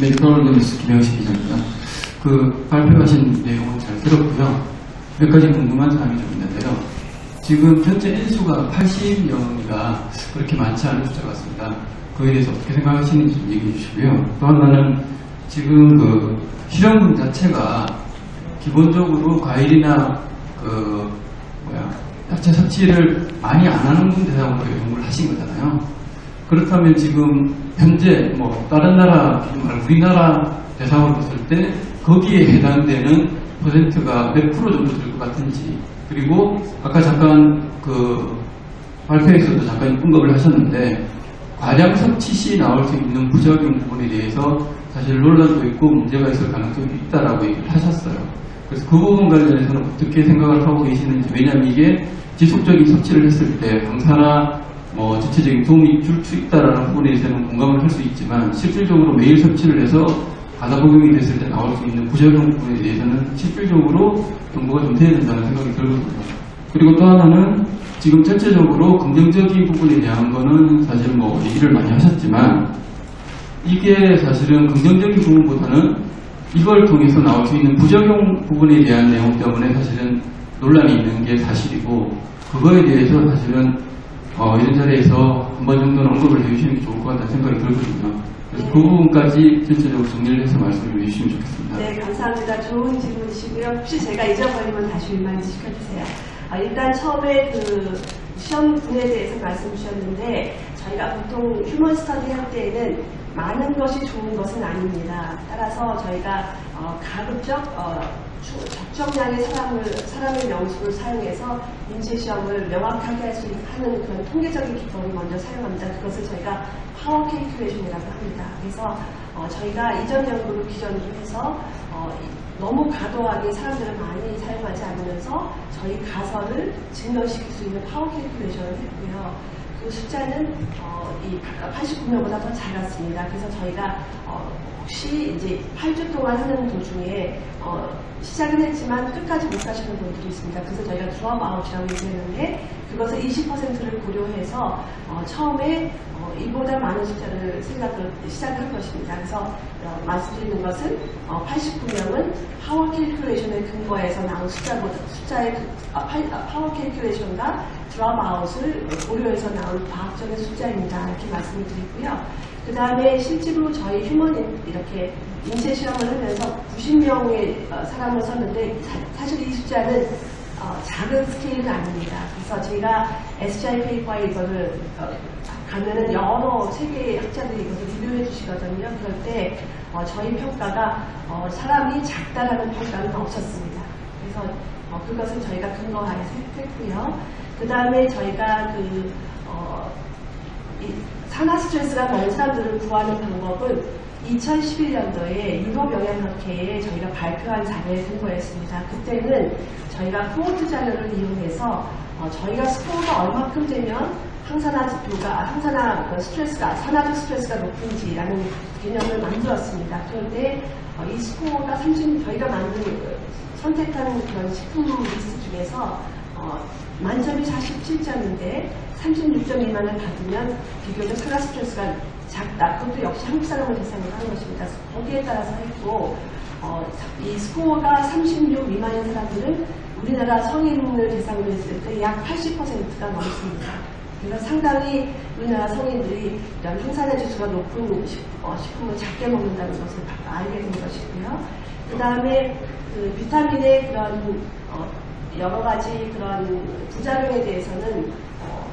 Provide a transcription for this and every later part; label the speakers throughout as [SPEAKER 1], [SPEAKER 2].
[SPEAKER 1] 메디컬 뉴스 김영식 기자입니다. 그 발표하신 내용은 잘 들었고요. 몇 가지 궁금한 사항이 좀 있는데요. 지금 현재 인수가 80명이가 그렇게 많지 않은 숫자 같습니다. 그에 대해서 어떻게 생각하시는지 좀 얘기해 주시고요. 또 하나는 지금 그 실험군 자체가 기본적으로 과일이나 그 뭐야 야채 섭취를 많이 안 하는 분 대상으로 연구를 하신 거잖아요. 그렇다면 지금 현재 뭐 다른 나라 우리나라 대상으로 봤을 때 거기에 해당되는 퍼센트가 몇 프로 정도 될 것 같은지 그리고 아까 잠깐 그 발표에서도 잠깐 언급을 하셨는데 과량 섭취 시 나올 수 있는 부작용 부분에 대해서 사실 논란도 있고 문제가 있을 가능성이 있다라고 얘기를 하셨어요. 그래서 그 부분 관련해서는 어떻게 생각을 하고 계시는지 왜냐하면 이게 지속적인 섭취를 했을 때 방사나 뭐 전체적인 도움이 줄 수 있다라는 부분에 대해서는 공감을 할 수 있지만 실질적으로 매일 섭취를 해서 과다 복용이 됐을 때 나올 수 있는 부작용 부분에 대해서는 실질적으로 정보가 좀 돼야 된다는 생각이 들거든요. 그리고 또 하나는 지금 전체적으로 긍정적인 부분에 대한 거는 사실 뭐 얘기를 많이 하셨지만 이게 사실은 긍정적인 부분보다는 이걸 통해서 나올 수 있는 부작용 부분에 대한 내용 때문에 사실은 논란이 있는 게 사실이고 그거에 대해서 사실은 어, 이런 자리에서 한 번 정도는 언급을 해주시는 게 좋을 것 같다는 생각이 들거든요. 그래서 그 부분까지 전체적으로 정리를 해서 말씀을 해주시면 좋겠습니다.
[SPEAKER 2] 네, 감사합니다. 좋은 질문이시고요. 혹시 제가 잊어버리면 다시 리마인드 시켜주세요. 아, 일단 처음에 그 시험분에 대해서 말씀 주셨는데 저희가 보통 휴먼 스터디 할 때에는 많은 것이 좋은 것은 아닙니다. 따라서 저희가 어, 가급적 어, 주- 적정량의 사람을, 사람의 명수를 사용해서 인체 시험을 명확하게 할수 있는 그런 통계적인 기법을 먼저 사용합니다. 그것을 저희가 파워 캘큘레이션이라고 합니다. 그래서 어, 저희가 이전 연구를 기준으로 해서 어, 이- 너무 과도하게 사람들을 많이 사용하지 않으면서 저희 가설을 증명시킬 수 있는 파워 캘큘레이션을 했고요. 그 숫자는 어, 이 89명보다 더 작았습니다. 그래서 저희가 어, 혹시 이제 8주 동안 하는 도중에 어, 시작은 했지만 끝까지 못 가시는 분들이 있습니다. 그래서 저희가 드롭 아웃이라고 얘기했는데 그것을 20%를 고려해서 어, 처음에 어, 이보다 많은 숫자를 생각을 시작할 것입니다. 그래서 어, 말씀드리는 것은 어, 89명은 파워 캘큘레이션의 근거에서 나온 숫자보다 숫자의 그- 아, 파, 아, 파워 캘큘레이션과 드롭 아웃을 고려해서 나온 과학적인 숫자입니다. 이렇게 말씀을 드리고요. 그 다음에 실제로 저희 휴먼 이렇게 인체 시험을 하면서 90명의 사람을 썼는데 사, 실이 숫자는 어, 작은 스케일은 아닙니다. 그래서 제가 SGI 페이퍼에 이거를 어, 가면은 여러 세계의 학자들이 이것을 리뷰해 주시거든요. 그럴 때 어, 저희 평가가 어, 사람이 작다라는 평가는 없었습니다. 그래서 어, 그것은 저희가 근거 하에서 했고요. 그 다음에 저희가 그 어, 이 산화 스트레스가 많은 사람들을 구하는 방법은 2011년도에 유럽 영양학회에 저희가 발표한 자료에 근거했습니다. 그때는 저희가 코호트 자료를 이용해서 어, 저희가 스코어가 얼마큼 되면 항산화 지표가 항산화 그 스트레스가 산화적 스트레스가 높은지라는 개념을 만들었습니다. 그런데 어, 이 스코어가 30 저희가 만든 그 선택한 그런 식품 리스트 중에서 어, 만점이 47점인데 36점 미만을 받으면 비교적 산화 스트레스가 작다. 그것도 역시 한국 사람을 대상으로 하는 것입니다. 거기에 따라서 했고 어, 이 스코어가 36 미만인 사람들은 우리나라 성인을 대상으로 했을 때 약 80%가 넘습니다. 그래서 상당히 우리나라 성인들이 이런 항산화 지수가 높은 식, 어, 식품을 작게 먹는다는 것을 바- 알게 된 것이고요. 그 다음에 그 비타민의 그런 어, 여러 가지 그런 부작용에 대해서는 어,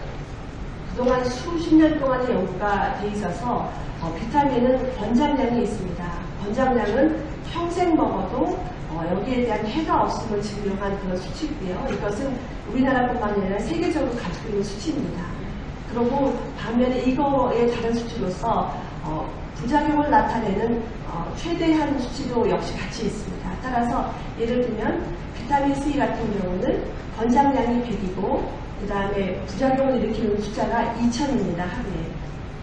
[SPEAKER 2] 그동안 수십 년 동안의 연구가 돼 있어서 어, 비타민은 권장량이 있습니다. 권장량은 평생 먹어도 어, 여기에 대한 해가 없음을 증명한 그런 수치고요. 이것은 우리나라뿐만 아니라 세계적으로 가지고 있는 수치입니다. 그리고 반면에 이거의 다른 수치로서 어, 부작용을 나타내는 어, 최대한 수치도 역시 같이 있습니다. 따라서 예를 들면 비타민 C 같은 경우는 권장량이 100이고 그 다음에 부작용을 일으키는 숫자가 2000입니다. 하루에.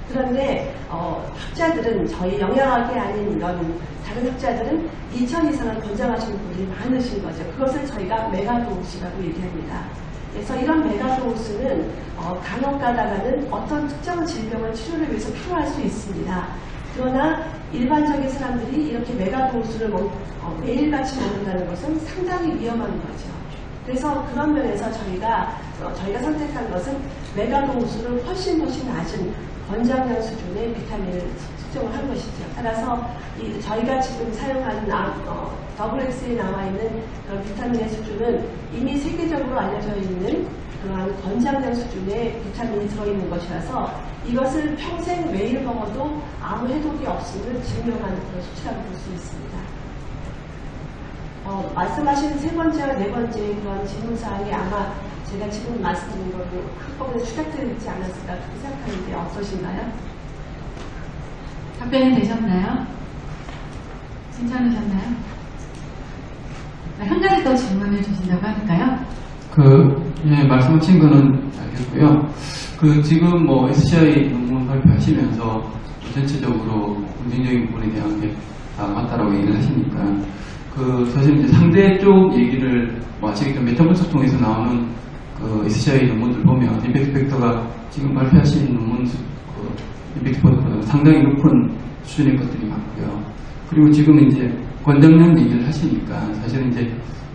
[SPEAKER 2] 그런데 어, 학자들은 저희 영양학이 아닌 이런 다른 학자들은 2000 이상을 권장하시는 분들이 많으신 거죠. 그것을 저희가 메가도우스라고 얘기합니다. 그래서 이런 메가도우스는 어, 간혹 가다가는 어떤 특정 질병을 치료를 위해서 필요할 수 있습니다. 그러나 일반적인 사람들이 이렇게 메가도수를 먹- 어, 매일같이 먹는다는 것은 상당히 위험한 거죠. 그래서 그런 면에서 저희가 어, 저희가 선택한 것은 메가도수를 훨씬 훨씬 낮은 권장량 수준의 비타민을 측정을 한 것이죠. 따라서 이 저희가 지금 사용하는 아, 어, WX에 나와 있는 그런 비타민의 수준은 이미 세계적으로 알려져 있는 그러한 권장량 수준의 비타민이 들어있는 것이라서 이것을 평생 매일 먹어도 아무 해독이 없음을 증명하는 그런 수치라고 볼 수 있습니다. 어, 말씀하신 세 번째와 네 번째 그런 질문사항이 아마 제가 지금 말씀드린 걸로 한꺼번에 있지 않았을까 그렇게 생각하는데 어떠신가요?
[SPEAKER 3] 답변이 되셨나요? 괜찮으셨나요? 네, 한 가지 더 질문을 주신다고 하니까요.
[SPEAKER 1] 그, 예, 말씀하신 거는 알겠고요. 그, 지금 뭐 SCI 논문 발표하시면서 전체적으로 긍정적인 부분에 대한 게 다 맞다라고 얘기를 하시니까, 그, 사실 이제 상대 쪽 얘기를 뭐 아시겠지만 메타버스 통해서 나오는 그 SCI 논문들 보면 임팩트 팩터가 지금 발표하신 논문 수, 그, 임팩트 팩터보다 상당히 높은 수준의 것들이 많고요. 그리고 지금 이제 권장량 얘기를 하시니까 사실은 이제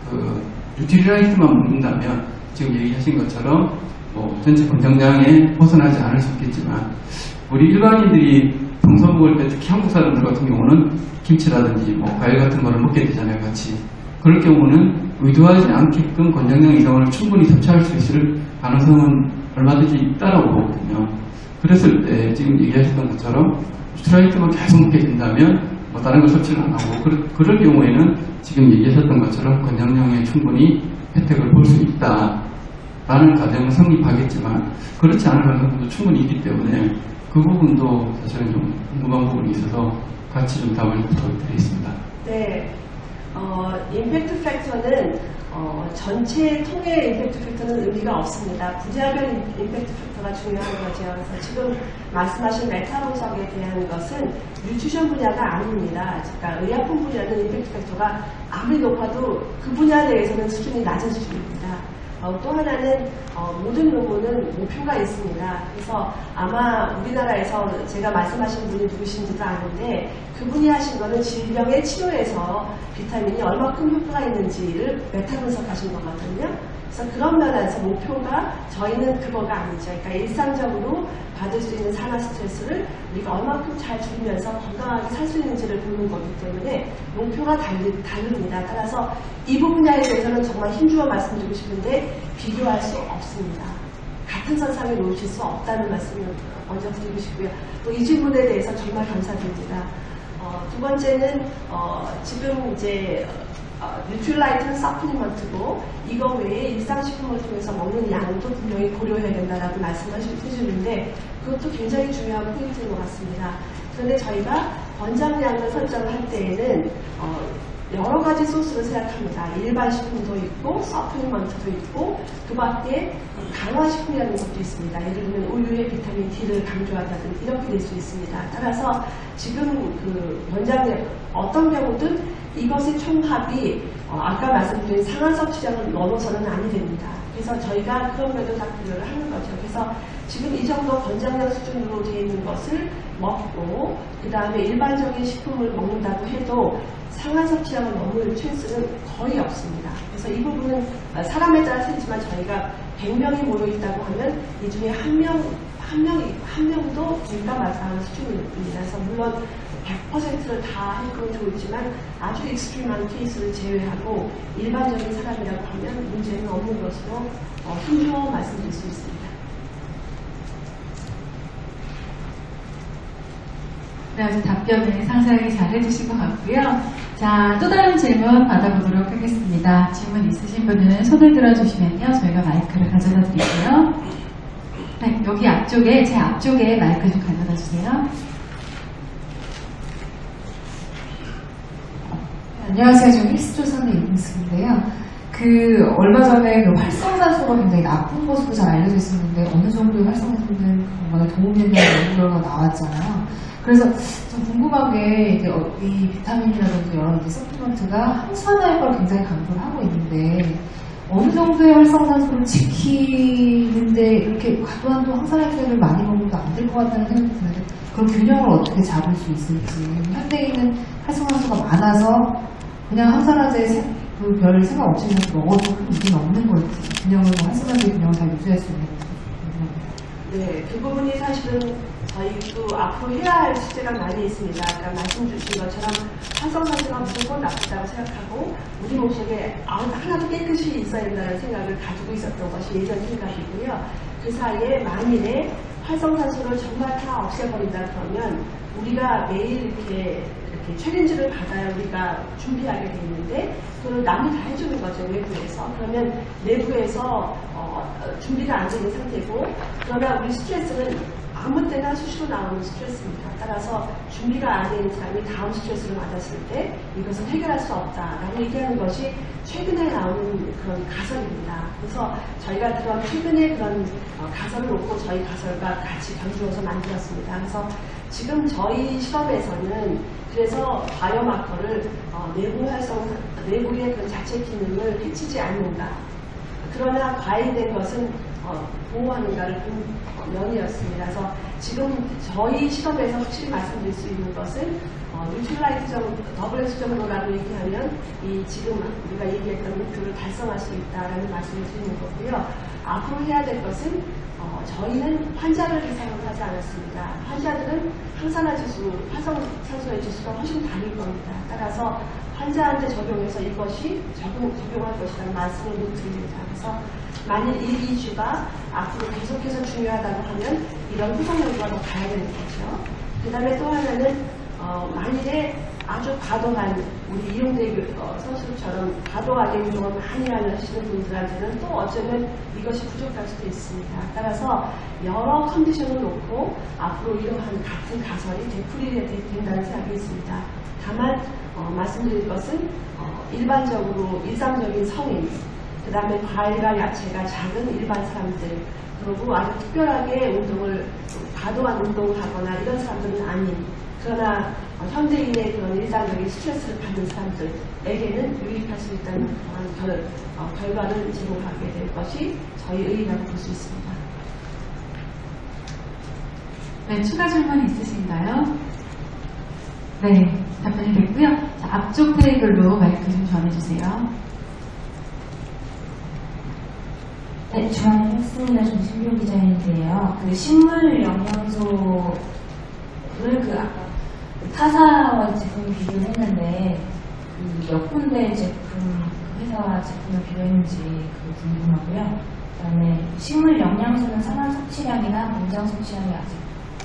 [SPEAKER 1] 그 뉴트리라이트만 먹는다면 지금 얘기하신 것처럼 뭐 전체 권장량에 벗어나지 않을 수 있겠지만 우리 일반인들이 평소 먹을 때 특히 한국 사람들 같은 경우는 김치라든지 뭐 과일 같은 거를 먹게 되잖아요 같이. 그럴 경우는 의도하지 않게끔 권장량 이상을 충분히 섭취할 수 있을 가능성은 얼마든지 있다라고 보거든요. 그랬을 때 지금 얘기하셨던 것처럼 스트라이트만 계속 먹게 된다면 뭐 다른 걸 섭취를 안 하고 그럴, 그럴 경우에는 지금 얘기하셨던 것처럼 권장량에 충분히 혜택을 볼 수 있다 라는 가정은 성립하겠지만 그렇지 않을 가능성도 충분히 있기 때문에 그 부분도 사실은 좀 궁금한 부분이 있어서 같이 좀 답을 부탁드리겠습니다.
[SPEAKER 2] 네. 어, 임팩트 팩터는 어, 전체 통의 임팩트 팩터는 의미가 없습니다. 임- 임팩트 팩터가 중요한 거죠. 그래서 지금 말씀하신 메타보석에 대한 것은 뉴트리션 분야가 아닙니다. 그러니까 의약품 분야는 임팩트 팩터가 아무리 높아도 그 분야에 대해서는 수준이 낮은 수준입니다. 어, 또 하나는 어, 모든 논문은 목표가 있습니다. 그래서 아마 우리나라에서 제가 말씀하신 분이 누구신지도 아는데 그분이 하신 거는 질병의 치료에서 비타민이 얼마큼 효과가 있는지를 메타 분석하신 거거든요. 그래서 그런 면에서 목표가 저희는 그거가 아니죠. 그러니까 일상적으로 받을 수 있는 산화 스트레스를 우리가 얼마큼 잘 줄이면서 건강하게 살 수 있는지를 보는 거기 때문에 목표가 다릅니다. 따라서 이 분야에 대해서는 정말 힘주어 말씀드리고 싶은데 비교할 수 없습니다. 같은 선상에 놓으실 수 없다는 말씀을 먼저 드리고 싶고요. 또 이 질문에 대해서 정말 감사드립니다. 어, 두 번째는 어, 지금 이제 어, 뉴트릴라이트는 서플리먼트고 이거 외에 일상식품을 통해서 먹는 양도 분명히 고려해야 된다라고 말씀하시는데 그것도 굉장히 중요한 포인트인 것 같습니다. 그런데 저희가 권장량을 설정을 할 때에는 어, 여러 가지 소스를 생각합니다. 일반 식품도 있고 서플리먼트도 있고 그 밖에 강화식품이라는 것도 있습니다. 예를 들면 우유에 비타민 D를 강조한다든지 이렇게 될 수 있습니다. 따라서 지금 그 원장님 어떤 경우든 이것의 총합이 어, 아까 말씀드린 상한 섭취량을 넘어서는 아니 됩니다. 그래서 저희가 그런 면도 다 고려를 하는 거죠. 그래서 지금 이 정도 권장량 수준으로 되어 있는 것을 먹고 그 다음에 일반적인 식품을 먹는다고 해도 상한 섭취량을 넘을 찬스는 거의 없습니다. 그래서 이 부분은 어, 사람에 따라 틀리지만 저희가 100명이 모여 있다고 하면 이 중에 한 명, 한 명이, 한 명도 마사하는 수준입니다. 그래서 물론 100%를 다 해도 좋지만 아주 익스트림한 케이스를 제외하고 일반적인 사람이라고 하면 문제는 없는 것으로 어, 힘주어 말씀드릴 수 있습니다.
[SPEAKER 3] 네, 아주 답변을 상세하게 잘 해주신 것 같고요. 자, 또 다른 질문 받아보도록 하겠습니다. 질문 있으신 분은 손을 들어주시면요. 저희가 마이크를 가져다 드릴게요. 네, 여기 앞쪽에, 제 앞쪽에 마이크 좀 가져다 주세요.
[SPEAKER 4] 안녕하세요. 저는 헬스조선의 이승인데요. 그 얼마 전에 그 활성산소가 굉장히 나쁜 것으로 잘 알려져 있었는데 어느 정도의 활성산소는 건강에 도움이 된다는 연구 결과가 나왔잖아요. 그래서 좀 궁금한 게 이제 어, 이 비타민이라든지 여러 이제 서플먼트가 항산화 효과를 굉장히 강조를 하고 있는데 어느 정도의 활성산소를 지키는데 이렇게 과도한 또 항산화 효과를 많이 먹어도 안될 것 같다는 생각이 드는데 그런 균형을 어떻게 잡을 수 있을지 현대인은 활성산소가 많아서 그냥 항산화제 그별 생각 없이 그냥 먹어도 큰 문제는 없는 걸지 균형을 뭐 활성산소의 균형을 잘 유지할 수 있는 궁금합니다.
[SPEAKER 2] 네, 그 부분이 사실은 저희도 앞으로 해야 할 숙제가 많이 있습니다. 아까 말씀 주신 것처럼 활성산소가 무조건 나쁘다고 생각하고 우리 몸속에 아, 하나도 깨끗이 있어야 된다는 생각을 가지고 있었던 것이 예전 생각이고요. 그 사이에 만일에 활성산소를 정말 다 없애버린다 그러면 우리가 매일 이렇게 챌린지를 받아야 우리가 준비하게 돼 있는데 그걸 남이 다 해주는 거죠 외부에서 그러면 내부에서 어, 어, 준비가 안 되는 상태고 그러나 우리 스트레스는 아무 때나 수시로 나오는 스트레스입니다. 따라서 준비가 안 되는 사람이 다음 스트레스를 맞았을 때 이것은 해결할 수 없다라고 얘기하는 것이 최근에 나오는 그런 가설입니다. 그래서 저희가 그런 최근에 그런 어, 가설을 놓고 저희 가설과 같이 견주어서 만들었습니다. 그래서 지금 저희 실험에서는 그래서 바이오마커를 어, 내부 활성, 내부의 그 자체 기능을 해치지 않는다. 그러나 과잉된 것은 어, 보호하는가를 본 면이었습니다. 그래서 지금 저희 실험에서 확실히 말씀드릴 수 있는 것은 어, 뉴트라이트 정도, 더블 S 정도라고 얘기하면 이 지금 우리가 얘기했던 목표를 달성할 수 있다라는 말씀을 드리는 거고요. 앞으로 해야 될 것은 어, 저희는 환자를 대상으로 하지 않았습니다. 환자들은 항산화 지수, 활성산소의 지수가 훨씬 다를 겁니다. 따라서 환자한테 적용해서 이것이 적용, 적용할 것이라는 말씀을 못 드립니다. 그래서 만일 이 이슈가 앞으로 계속해서 중요하다고 하면 이런 후속 연구가 더 가야 되는 거죠. 그 다음에 또 하나는 어, 만일에 아주 과도한 우리 이용대 어, 선수처럼 과도하게 운동을 많이 하시는 분들한테는 또 어쩌면 이것이 부족할 수도 있습니다. 따라서 여러 컨디션을 놓고 앞으로 이러한 같은 가설이 되풀이 된다는 생각이 있습니다. 다만 어, 말씀드릴 것은 어, 일반적으로 일상적인 성인, 그 다음에 과일과 야채가 작은 일반 사람들, 그리고 아주 특별하게 운동을 좀 과도한 운동을 하거나 이런 사람들은 아닌 그러나 어, 현대인의 그런 일상적인 스트레스를 받는 사람들에게는 유익할 수 있다는 그런 결, 어, 결과를 제공하게 될 것이 저희 의의라고 볼 수 있습니다.
[SPEAKER 3] 네, 추가 질문 있으신가요? 네, 답변이 됐고요. 자, 앞쪽 테이블로 마이크 좀 전해주세요.
[SPEAKER 5] 네, 중앙했습니다. 정신교 기자인데요. 그 식물 영양소를 그 아까 그 타사와 제품 비교를 했는데 그몇 군데 제품 그 회사와 제품을 비교했는지 그 궁금하고요. 그다음에 식물 영양소는 상한 섭취량이나 공장 섭취량이 아직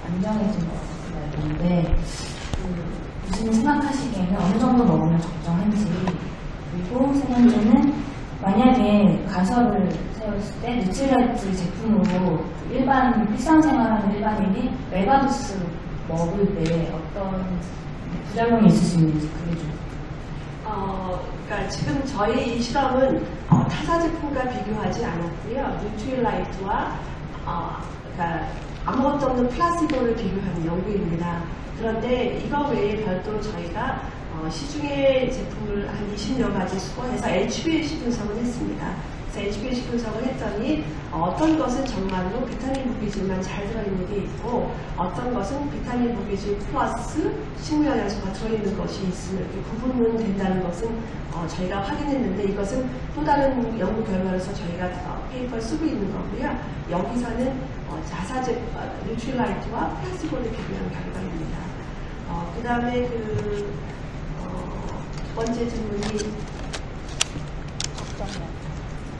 [SPEAKER 5] 안 정해진 것 같은데 그 무슨 생각하시기에는 어느 정도 먹으면 적정한지 그리고 세 번째는 만약에 가설을 세웠을 때 뉴트라이트 제품으로 일반 일상생활하는 일반인이 메가도스 먹을 때 어떤 부작용이 있을 수 있는지 그게 좀
[SPEAKER 2] 어, 그러니까 지금 저희 이 실험은 어, 타사 제품과 비교하지 않았고요. 뉴트릴라이트와 어, 그러니까 아무것도 없는 플라시보를 비교하는 연구입니다. 그런데 이거 외에 별도로 저희가 어, 시중의 제품을 한 20여 가지 수거해서 HbA1C 분석을 했습니다. 그래서 HbA1C 분석을 했더니 어, 떤 것은 정말로 비타민 무기질만 잘 들어있는 게 있고 어떤 것은 비타민 무기질 플러스 식물영양소가 들어있는 것이 있으면 이렇게 구분은 된다는 것은 어, 저희가 확인했는데 이것은 또 다른 연구 결과로서 저희가 어, 페이퍼를 쓰고 있는 거고요. 여기서는 어, 자사제 어, 뉴트릴라이트와 플라스보를 비교한 결과입니다. 어, 그 다음에 그 어, 두 번째 질문이 아, 그러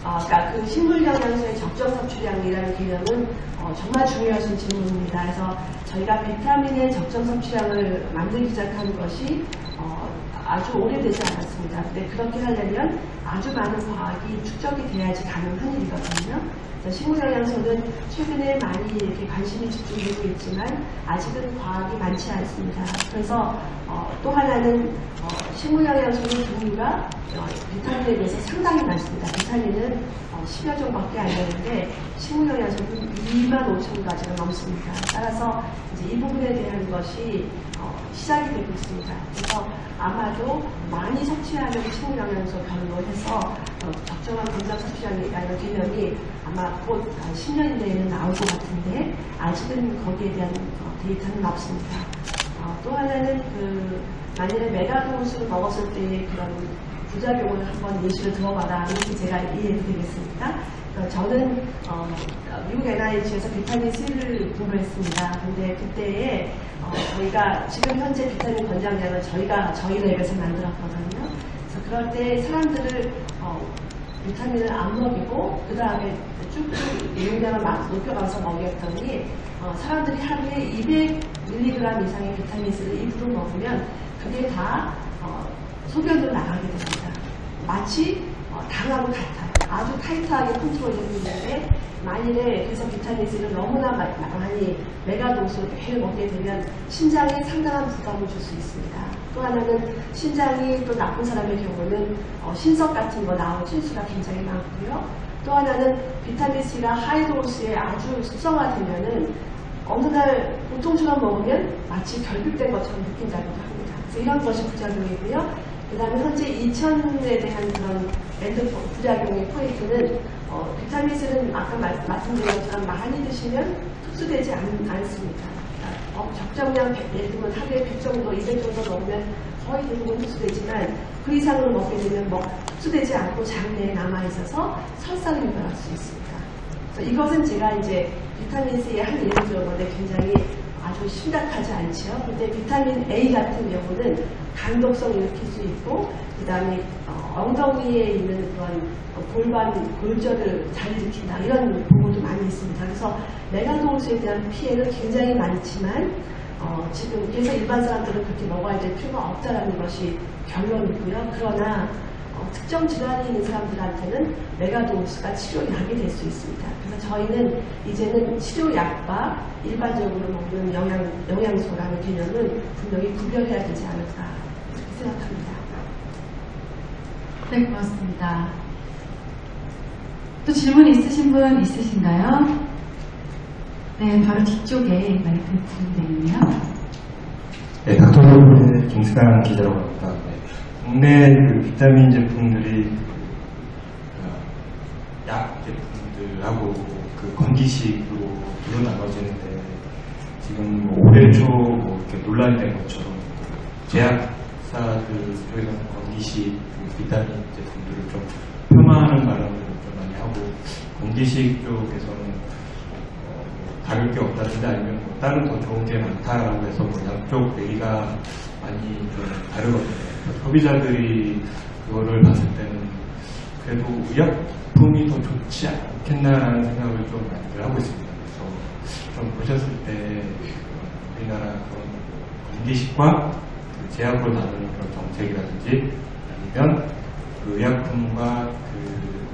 [SPEAKER 2] 니까 그 식물 영양소의 적정 섭취량이라는 개념은 어, 정말 중요하신 질문입니다. 그래서 저희가 비타민의 적정 섭취량을 만들기 시작한 것이 어, 아주 오래되지 않았습니다. 근데 그렇게 하려면 아주 많은 과학이 축적이 돼야지 가능한 일이거든요. 그래서 식물 영양소는 최근에 많이 이렇게 관심이 집중되고 있지만 아직은 과학이 많지 않습니다. 그래서 어, 어, 또 하나는 어, 식물영양소의 종류가 어, 비타민에 비해서 상당히 많습니다. 비타민은 어, 10여 종밖에 안 되는데 식물영양소는 2만 5천 가지가 넘습니다. 따라서 이제 이 부분에 대한 것이 어, 시작이 되고 있습니다. 그래서 아마도 많이 섭취하는 식물 영양소 별로 해서 어, 적정한 건강 섭취량이라는 개념이 아마 곧 아, 10년 내에는 나올 것 같은데 아직은 거기에 대한 어, 데이터는 없습니다. 어, 또 하나는 그 만일에 메가도스를 먹었을 때의 그런 부작용을 한번 예시를 들어봐라 이렇게 제가 이해해드리겠습니다. 어, 저는 어, 미국 NIH에서 비타민 C를 공부했습니다. 근데 그때에 어, 저희가 지금 현재 비타민 권장량을 저희가 저희 랩에서 만들었거든요. 그래서 그럴 때 사람들을 어, 비타민을 안 먹이고 그 다음에 쭉쭉 용량을 막 높여가면서 먹였더니 어, 사람들이 하루에 200mg 이상의 비타민 C를 입으로 먹으면 그게 다 어, 소변으로 나가게 됩니다. 마치 어, 당하고 같아요. 아주 타이트하게 컨트롤이 되는데 만일에 그래서 비타민 C를 너무나 마- 많이 메가도스로 매일 먹게 되면 심장에 상당한 부담을 줄 수 있습니다. 또 하나는 심장이 또 나쁜 사람의 경우는 어, 신석 같은 거 나올 실수가 굉장히 많고요. 또 하나는 비타민 C가 하이도스에 아주 숙성화되면은 어느 날 보통처럼 먹으면 마치 결핍된 것처럼 느낀다고 합니다. 그래서 이런 것이 부작용이고요. 그 다음에 현재 2000에 대한 그런 엔드 부작용의 포인트는 어, 비타민 C는 아까 말, 말씀드린 것처럼 많이 드시면 흡수되지 않. 그러니까 어, 적정량 100, 예를 들면 하루에 100 정도, 200 정도 먹으면 거의 대부분 흡수되지만 그 이상으로 먹게 되면 뭐 흡수되지 않고 장내에 남아있어서 설사를 유발할 수 있습니다. 이것은 제가 이제 비타민 C의 한 예를 들어 건데 굉장히 아주 심각하지 않지요. 근데 비타민 A 같은 경우는 강독성을 일으킬 수 있고, 그 다음에 엉덩이에 있는 그런 어, 골반, 골절을 잘 일으킨다. 이런 보고도 많이 있습니다. 그래서 메가도우스에 대한 피해는 굉장히 많지만, 어, 지금 그래서 일반 사람들은 그렇게 먹어야 될 필요가 없다라는 것이 결론이고요. 그러나 어, 특정 질환이 있는 사람들한테는 메가도우스가 치료약이 될 수 있습니다. 그래서 저희는 이제는 치료약과 일반적으로 먹는 영양, 영양소라는 개념은 분명히 구별해야 되지 않을까 생각합니다.
[SPEAKER 3] 네, 고맙습니다. 또 질문 있으신 분 있으신가요? 네, 바로 뒤쪽에 마이크 드리면 되겠네요.
[SPEAKER 6] 네, 닥터로의 김수강 기자라고 합니다. 네, 국내 그 비타민 제품들이 그, 약 제품들하고 그 건기식으로 두로 나눠지는데 지금 뭐 올해 초뭐 이렇게 논란이 된 것처럼 그 제약사들 쪽에서는 건기식 그 비타민 제품들을 좀 폄하하는 발언을 좀 많이 하고 건기식 쪽에서는 어, 뭐 다를 게 없다든지 아니면 뭐 다른 더 좋은 게 많다라고 해서 뭐 양쪽 얘기가 많이 좀 다르거든요. 소비자들이 그거를 봤을 때는 그래도 의약품이 더 좋지 않겠나라는 생각을 좀 많이 하고 있습니다. 그래서 좀 보셨을 때 우리나라 그런 건기식과 그 제약으로 다루는 그런 정책이라든지 아니면 그 의약품과 그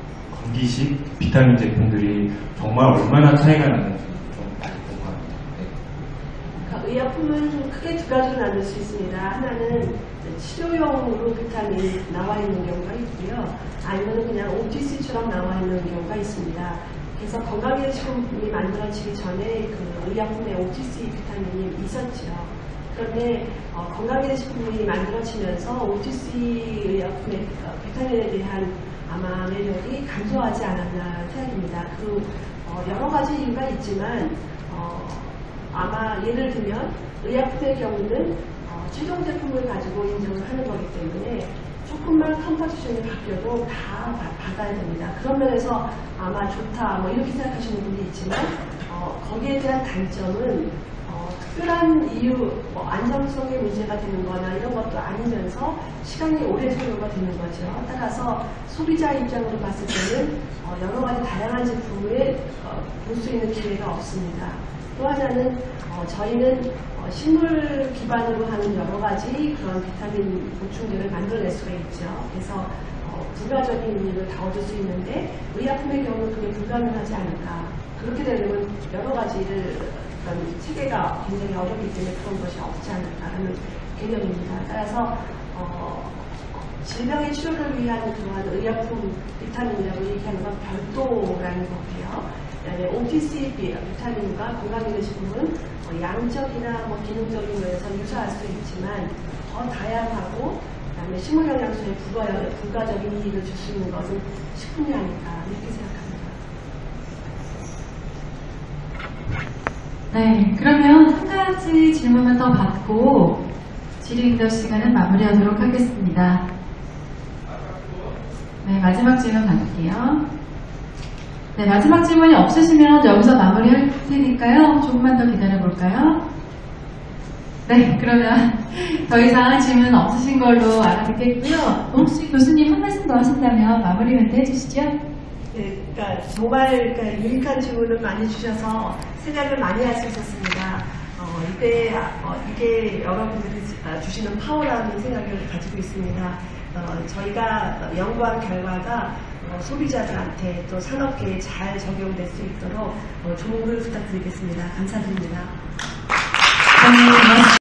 [SPEAKER 6] 건기식 비타민 제품들이 정말 얼마나 차이가 나는지 좀 많이 궁금합니다. 네.
[SPEAKER 2] 그러니까 의약품은 크게 두 가지로 나눌 수 있습니다. 하나는 치료용으로 비타민이 나와 있는 경우가 있고요. 아니면 그냥 OTC처럼 나와 있는 경우가 있습니다. 그래서 건강기능식품이 만들어지기 전에 그 의약품에 OTC 비타민이 있었죠. 그런데 어, 건강기능식품이 만들어지면서 OTC 의약품의 어, 비타민에 대한 아마 매력이 감소하지 않았나 생각입니다. 그 어, 여러 가지 이유가 있지만 어, 아마 예를 들면 의약품의 경우는 어, 최종 제품을 가지고 인정을 하는 거기 때문에 조금만 컴포지션이 바뀌어도 다 바- 받아야 됩니다. 그런 면에서 아마 좋다 뭐 이렇게 생각하시는 분이 있지만 어, 거기에 대한 단점은 어, 특별한 이유, 뭐 안정성의 문제가 되는 거나 이런 것도 아니면서 시간이 오래 소요가 되는 거죠. 따라서 소비자 입장으로 봤을 때는 어, 여러 가지 다양한 제품을 어, 볼수 있는 기회가 없습니다. 또 하나는 어, 저희는 어, 식물 기반으로 하는 여러 가지 그런 비타민 보충제를 만들어낼 수가 있죠. 그래서 어, 부가적인 의미를 다 얻을 수 있는데 의약품의 경우는 그게 불가능하지 않을까. 그렇게 되면 여러 가지를 어떤 체계가 굉장히 어렵기 때문에 그런 것이 없지 않을까라는 개념입니다. 따라서 어, 질병의 치료를 위한 그러한 의약품 비타민이라고 얘기하는 건 별도라는 거고요. 그다음에 OTC 비타민과 건강기능식품은 뭐 양적이나 뭐 기능적인 면에서 유사할 수 있지만 더 다양하고 그다음에 식물영양소에 부가, 부가적인 이익을 줄 수 있는 것은 식품이라니까 이렇게 생각합니다.
[SPEAKER 3] 네, 그러면 한 가지 질문만 더 받고 지리인더 시간은 마무리하도록 하겠습니다. 네, 마지막 질문 받을게요. 네, 마지막 질문이 없으시면 여기서 마무리할 테니까요. 조금만 더 기다려볼까요? 네, 그러면 더 이상 질문 없으신 걸로 알아듣겠고요. 혹시 교수님 한 말씀 더 하신다면 마무리 멘트 해주시죠.
[SPEAKER 2] 네, 그러니까 정말 그러니까 유익한 질문을 많이 주셔서 생각을 많이 할 수 있었습니다. 어, 이때 어, 이게 여러분들이 주- 아, 주시는 파워라는 생각을 가지고 있습니다. 어, 저희가 연구한 결과가 어, 소비자들한테 또 산업계에 잘 적용될 수 있도록 어, 조언을 부탁드리겠습니다.
[SPEAKER 3] 감사드립니다.